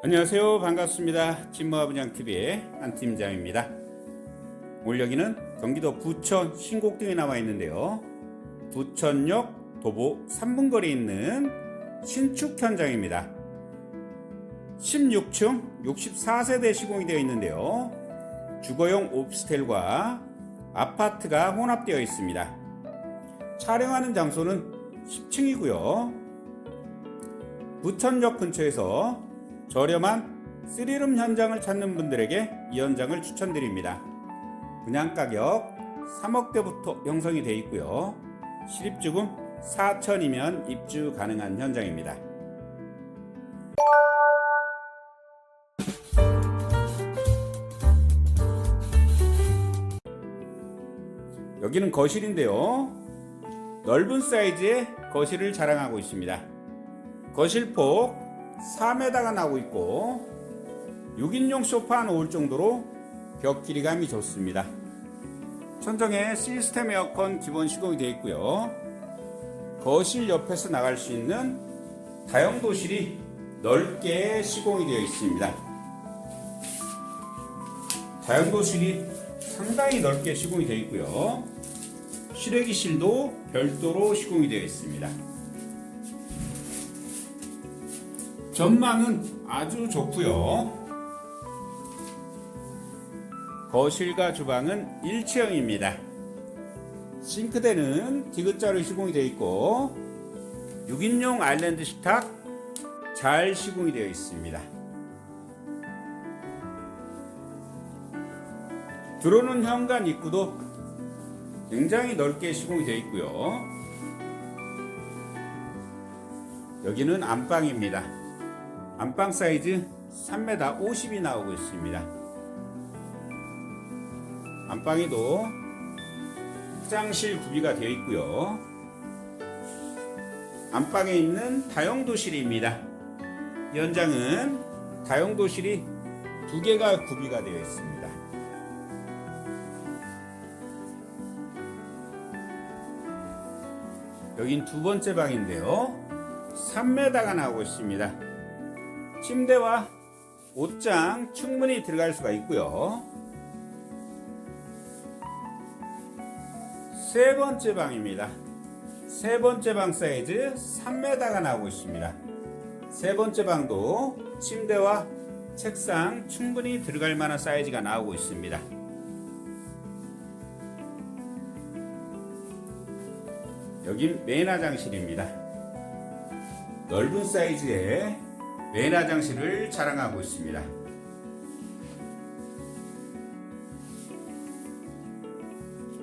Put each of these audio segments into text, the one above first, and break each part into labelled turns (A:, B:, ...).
A: 안녕하세요. 반갑습니다. 진모아분양TV의 한 팀장입니다. 오늘 여기는 경기도 부천 신곡동에 나와 있는데요. 부천역 도보 3분 거리에 있는 신축 현장입니다. 16층 64세대 시공이 되어 있는데요. 주거용 오피스텔과 아파트가 혼합되어 있습니다. 촬영하는 장소는 10층이고요. 부천역 근처에서 저렴한 3룸 현장을 찾는 분들에게 이 현장을 추천드립니다. 분양 가격 3억대부터 형성이 되어 있고요. 실입주금 4천이면 입주 가능한 현장입니다. 여기는 거실인데요. 넓은 사이즈의 거실을 자랑하고 있습니다. 거실 폭 4m가 나오고 있고 6인용 소파 놓을 정도로 벽 길이감이 좋습니다. 천정에 시스템 에어컨 기본 시공이 되어 있고요. 거실 옆에서 나갈 수 있는 다용 도실이 넓게 시공이 되어 있습니다. 다용 도실이 상당히 넓게 시공이 되어 있고요. 실외기실도 별도로 시공이 되어 있습니다. 전망은 아주 좋고요. 거실과 주방은 일체형입니다. 싱크대는 디귿자로 시공이 되어 있고 6인용 아일랜드 식탁 잘 시공이 되어 있습니다. 들어오는 현관 입구도 굉장히 넓게 시공이 되어 있고요. 여기는 안방입니다. 안방 사이즈 3m 50이 나오고 있습니다. 안방에도 화장실 구비가 되어 있고요. 안방에 있는 다용도실입니다. 이 현장은 다용도실이 두 개가 구비가 되어 있습니다. 여긴 두 번째 방인데요. 3m가 나오고 있습니다. 침대와 옷장 충분히 들어갈 수가 있고요. 세 번째 방입니다. 세 번째 방 사이즈 3m가 나오고 있습니다. 세 번째 방도 침대와 책상 충분히 들어갈 만한 사이즈가 나오고 있습니다. 여긴 메인 화장실입니다. 넓은 사이즈의 메인 화장실을 자랑하고 있습니다.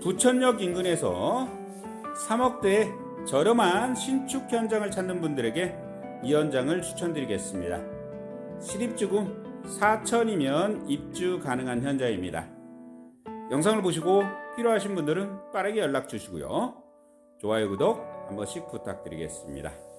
A: 부천역 인근에서 3억대의 저렴한 신축 현장을 찾는 분들에게 이 현장을 추천드리겠습니다. 실입주금 4천이면 입주 가능한 현장입니다. 영상을 보시고 필요하신 분들은 빠르게 연락 주시고요. 좋아요, 구독 한 번씩 부탁드리겠습니다.